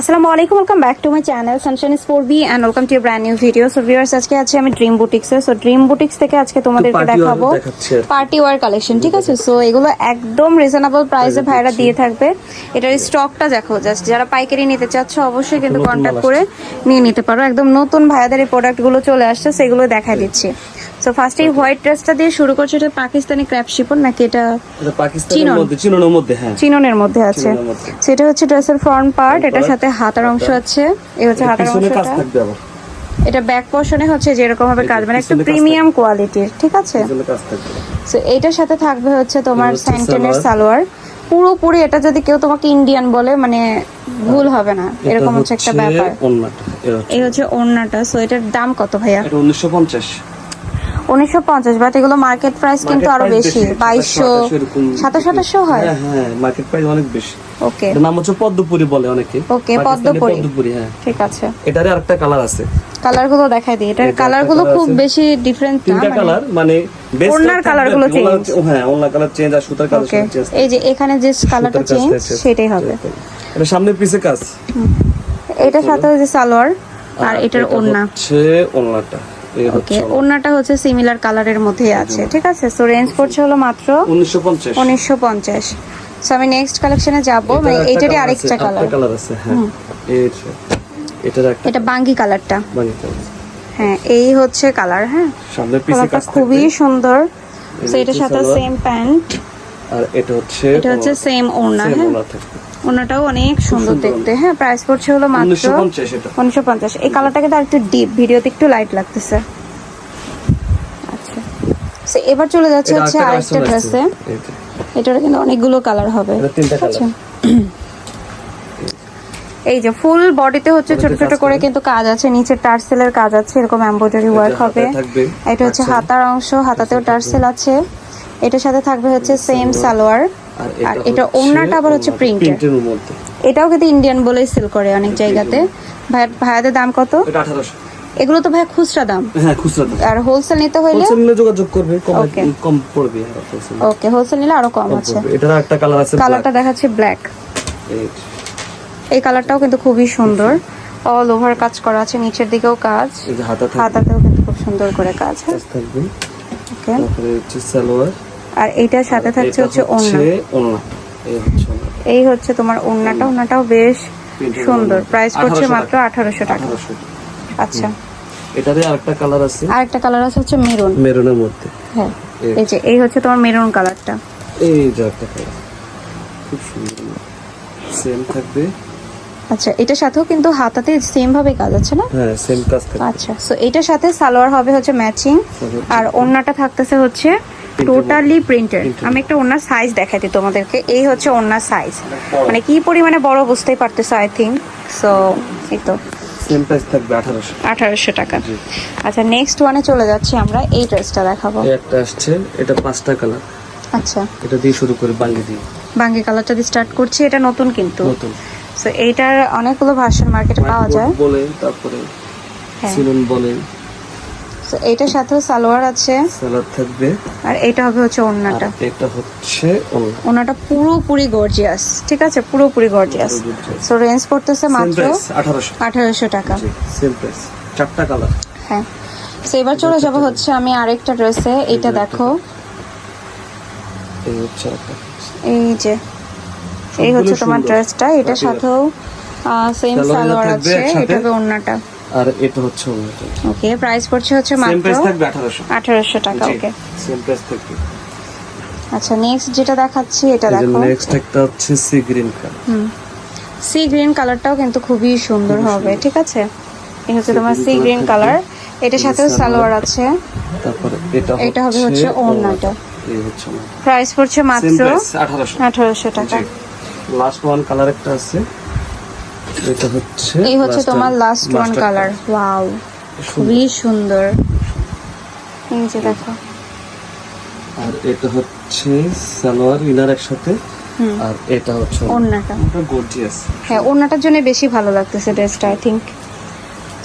আসসালামু আলাইকুম welcome back to my channel sunshine sport B and welcome to brand new video so viewers আজকে আছে আমি dream বুটিক্সে সো ড্রিম বুটিক্স থেকে আজকে তোমাদেরকে দেখাবো। পার্টি ওয়ার কালেকশন ঠিক আছে? সো এগুলো একদম রিজনেবল প্রাইসে ভাইরা দিয়ে থাকবে। এটার স্টকটা দেখো জাস্ট যারা পাইকারি নিতে চাচ্ছ অবশ্যই কিন্তু কন্ট্যাক্ট করে নিয়ে নিতে পারো। একদম নতুন ভাইয়াদের এই প্রোডাক্টগুলো চলে আসছে সেগুলো দেখাই দিচ্ছি। সো ফার্স্টে হোয়াইট ড্রেসটা দিয়ে শুরু করছ এটা পাকিস্তানি ক্র্যাপ শিপন নাকি এটা পাকিস্তানের মধ্যে চিননের মধ্যে হ্যাঁ। চিননের মধ্যে আছে। সেটা হচ্ছে ড্রেসের ফ্রন্ট পার্ট এটার সাথে হাতার অংশ আছে। এই হচ্ছে হাতার অংশটা। এটা ব্যাক পোর্শনে হচ্ছে যেরকম ভাবে কাজ মানে একটু প্রিমিয়াম কোয়ালিটির ঠিক আছে? সো এইটার সাথে থাকবে হচ্ছে তোমার স্যান্টেনের সালোয়ার। পুরোপুরি এটা যদি কেউ তোমাকে ইন্ডিয়ান বলে মানে ভুল হবে না। এরকম হচ্ছে একটা ব্যাপার। এই হচ্ছে ওড়নাটা। সো এটার দাম কত ভাইয়া? এটা 1950 উনিশশো পঞ্চাশ বাট এগুলো মার্কেট প্রাইস কিন্তু আরও বেশি বাইশশো সাতাশ সাতাশশো হয়? হ্যাঁ হ্যাঁ মার্কেট প্রাইস অনেক বেশি। ওকে নাম হচ্ছে পদ্মপুরি বলে অনেকে। পাকিস্তানি পদ্মপুরি। পদ্মপুরি হ্যাঁ। ঠিক আছে। এটারে আরেকটা কালার আছে। কালারগুলো দেখাই দিই। এটার কালারগুলো খুব বেশি ডিফারেন্ট না তিনটা কালার মানে colour গুলো change। হ্যাঁ কালার চেঞ্জ আর সুতার কালার ওকে চেঞ্জ এই যে এখানে যে কালারটা চেঞ্জ সেটাই হবে। এটা সামনে পিছে কাজ। এটার সাথে হচ্ছে সালোয়ার আর এটার এটা ওড়না। হচ্ছে ওড়নাটা। এই ওকে ওড়নাটা হচ্ছে সিমিলার কালারের মধ্যেই আছে ঠিক আছে? সো রেঞ্জ পড়ছে হলো মাত্র 1950 উনিশশো পঞ্চাশ। সো আমি নেক্সট কালেকশনে যাব মানে এইটারই আরেকটা কালার কালার আছে হ্যাঁ। এটা বাঙ্গি কালারটা হ্যাঁ এই হচ্ছে কালার হ্যাঁ। সামনে কালারটা কাজ খুবই সুন্দর। সো এটার সাথে সেম প্যান্ট আর এটা হচ্ছে এটা হচ্ছে সেম ওড়না হ্যাঁ। ওড়নাটাও অনেক সুন্দর দেখতে। হ্যাঁ প্রাইস পড়ছে হলো মাত্র 1950 এটা। উনিশশো পঞ্চাশ। এই কালারটা কিন্তু আরেকটু ডিপ ভিডিওতে একটু লাইট লাগতেছে। আচ্ছা। এবার চলে যাচ্ছে হচ্ছে আরেকটা। ড্রেসে এটার কিন্তু অনেকগুলো কালার হবে। তিনটা আচ্ছা কালার এই যে ফুল বডিতে হচ্ছে ছোট ছোট করে করে। কিন্তু কাজ আছে। নিচে টার্সেলের কাজ আছে এরকম এমব্রয়ডারি ওয়ার্ক হবে। এটা হচ্ছে হাতার অংশ হাতাতেও টার্সেল আছে। এটার সাথে থাকবে হচ্ছে সেম সালোয়ার। আর এটা ওড়নাটা আবার হচ্ছে এটাও কিন্তু ইন্ডিয়ান বলেই সেল করে অনেক জায়গাতে। ভাই ভাইয়াদের দাম কত? এটা 1800 এগুলো তো ভাই খুচরা দাম। হ্যাঁ খুচরা দাম। আর হোলসেল নিতে হইলে হোলসেল নিলে যোগাযোগ করবে কম কম পড়বে ওকে হোলসেল নিলে। আরও কম কম আছে। এটার একটা কালার আছে কালারটা দেখাচ্ছে ব্ল্যাক এই কালারটাও কিন্তু খুবই সুন্দর। অল ওভার কাজ করা আছে নিচের দিকেও কাজ। হাতাতেও কিন্তু খুব সুন্দর করে কাজ কাজ থাকবে। ওকে তারপরে হচ্ছে সালোয়ার। আর এইটার সাথে থাকছে হচ্ছে ওড়না। এই হচ্ছে তোমার ওড়নাটা। ওড়নাটাও বেশ সুন্দর। প্রাইস পড়ছে মাত্র আঠারোশো টাকা। আচ্ছা। এটারে আরেকটা কালার আছে। আরেকটা কালার আছে হচ্ছে মেরুন। মেরুনের মধ্যে। হ্যাঁ। এই। এই যে এই হচ্ছে তোমার মেরুন কালারটা এই যে একটা কালার খুব সুন্দর। সেম থাকবে। আচ্ছা এটার সাথেও কিন্তু হাতাতে সেম ভাবে কাজ আছে না? হ্যাঁ সেম কাজ থাকবে। আচ্ছা সো এটার সাথে সালোয়ার হবে হচ্ছে ম্যাচিং আর ওড়নাটা থাকতেছে হচ্ছে টোটালি প্রিন্টেড আমি একটা ওড়নার সাইজ দেখাই দিই তোমাদেরকে। এই হচ্ছে ওড়নার সাইজ মানে কি পরিমাণে বড় বুঝতেই পারতেছো আই থিঙ্ক সো এই তো। সেম প্রাইস থাকবে 1800 আঠারোশো টাকা। আচ্ছা নেক্সট ওয়ানে চলে যাচ্ছি আমরা। এই ড্রেসটা দেখাবো। একটা আসছে। এটা পাঁচটা কালার আচ্ছা। এটা দিয়ে শুরু করে বাঙ্গি দিয়ে। বাঙ্গি কালারটা দিয়ে স্টার্ট করছি। এটা নতুন কিন্তু। নতুন। সো এইটার অনেকগুলো ভার্সন মার্কেটে পাওয়া যায়। বলে তারপরে হ্যাঁ। সিলন বলে সো এইটার সাথেও সালোয়ার আছে। সালাদ থাকবে। আর এটা হবে হচ্ছে ওড়নাটা। এটা হচ্ছে ওড়না ওনাটা পুরোপুরি গর্জিয়াস ঠিক আছে? পুরোপুরি গর্জিয়াস সো রেঞ্জ পড়তেছে মাত্র প্রাইস 1800 আঠারোশো টাকা। সেম প্রাইস চারটা কালার হ্যাঁ। তো এবার চলে যাব হচ্ছে আমি আরেকটা ড্রেসে এইটা দেখো। এই যে এই হচ্ছে তোমার ড্রেসটা এটা সাথেও সেম সালোয়ার সালোয়ার আছে। এটা হবে ওড়নাটা। আর এটা হচ্ছে ওকে প্রাইস পড়ছে হচ্ছে মাত্র প্রাইস থাকবে 1800 আঠারোশো টাকা ওকে। সেম প্রাইস থাকবে। আচ্ছা নেক্সট যেটা দেখাচ্ছি এটা দেখো। নেক্সট একটা হচ্ছে সি গ্রিন কালার হুম। সি গ্রিন কালারটাও কিন্তু খুবই সুন্দর হবে ঠিক আছে? এই হচ্ছে তোমার সি গ্রিন কালার এটার সাথেও সালোয়ার। আছে। তারপরে এটা এটা হবে হচ্ছে ওড়নাটা। এই হচ্ছে প্রাইস পড়ছে মাত্র প্রাইস 1800 আঠারোশো টাকা। লাস্ট ওয়ান কালার একটা আছে। এটা হচ্ছে এই হচ্ছে তোমার লাস্ট ওয়ান কালার ওয়াও খুবই সুন্দর। এই যে দেখো। আর এটা হচ্ছে সালোয়ার ইনার একসাথে। আর এটা হচ্ছে ওড়নাটা। গর্জিয়াস হ্যাঁ ওড়নাটার জন্য বেশি ভালো লাগতেছে ড্রেসটা আই থিঙ্ক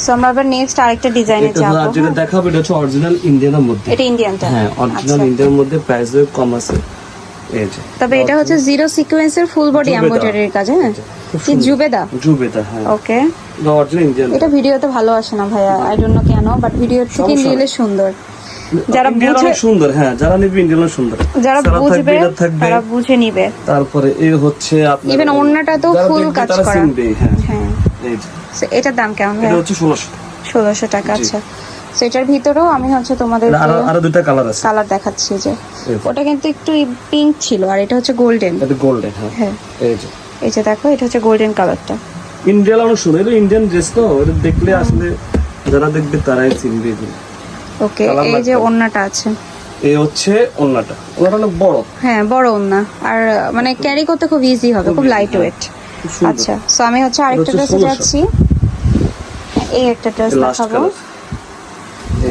সো আমরা আবার নেক্সট আরেকটা ডিজাইনে এটা যাব। আর যেটা দেখাবো। এটা হচ্ছে অরিজিনাল ইন্ডিয়ানের মধ্যে। এটা ইন্ডিয়ানটা হ্যাঁ অরিজিনাল আচ্ছা। ইন্ডিয়ার মধ্যে প্রাইস কম আছে। এই যে। তবে এটা হচ্ছে জিরো সিকোয়েন্সের ফুল বডি। এমব্রয়ডারির কাজ হ্যাঁ? কি জুবেদা? জুবেদা হ্যাঁ। ওকে এটা ভিডিওতে ভালো আসে না ভাইয়া আই ডোন্ট নো কেন বাট ভিডিও থেকে নিলে সুন্দর। যারা বুঝে- সুন্দর হ্যাঁ যারা নিবে ইন্ডিয়ান সুন্দর। যারা বুঝবে তারা বুঝে নিবে। তারপরে এ হচ্ছে আপনার Even ওড়নাটা তো দেখবে কাজ করা। হ্যাঁ। হ্যাঁ। এটার দাম কেমন এটা হচ্ছে ষোলোশো। ষোলোশো টাকা আচ্ছা। এটার ভিতরেও আমি হচ্ছে তোমাদের আরও আরও দুটা কালার আছে। কালার দেখাচ্ছি যে ওটা কিন্তু একটু পিঙ্ক ছিল আর এটা হচ্ছে গোল্ডেন এটা গোল্ডেন হ্যাঁ। হ্যাঁ। এই যে। এই যে দেখো এটা হচ্ছে গোল্ডেন কালারটা ইন্ডিয়ান অনেক সুন্দর এটা ইন্ডিয়ান ড্রেস তো এটা দেখলে আসলে যারা দেখবে তারাই চিনবে ওকে এই যে। ওন্নাটা আছে। এই হচ্ছে ওন্নাটা। ওনাটা অনেক বড়। হ্যাঁ বড় ওন্না। আর মানে ক্যারি করতে খুব ইজি হবে খুব লাইট হ্যাঁ। ওয়েট আচ্ছা সো আমি হচ্ছে আরেকটা ড্রেস ড্রেসে 1600 যাচ্ছি এই একটা ড্রেস দেখাবো।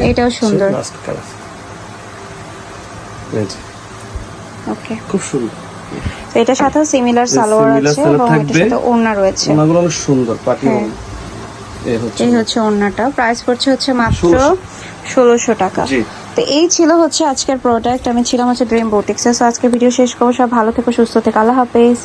এটাও সুন্দর। ওকে খুব সুন্দর। তো এটার সাথেও সিমিলার সালোয়ার আছে এবং এটার সাথে ওন্না রয়েছে। ওনাগুলো অনেক সুন্দর পার্টি হ্যাঁ। এই হচ্ছে ওন্নাটা প্রাইস পড়ছে হচ্ছে মাত্র ষোলোশো। টাকা। তো এই ছিল হচ্ছে আজকের প্রোডাক্ট আমি ছিলাম হচ্ছে ড্রিম বোটিক্সে সো আজকে ভিডিও শেষ করব। সব ভালো থেকো সুস্থ থেকে। আল্লাহ হাফেজ।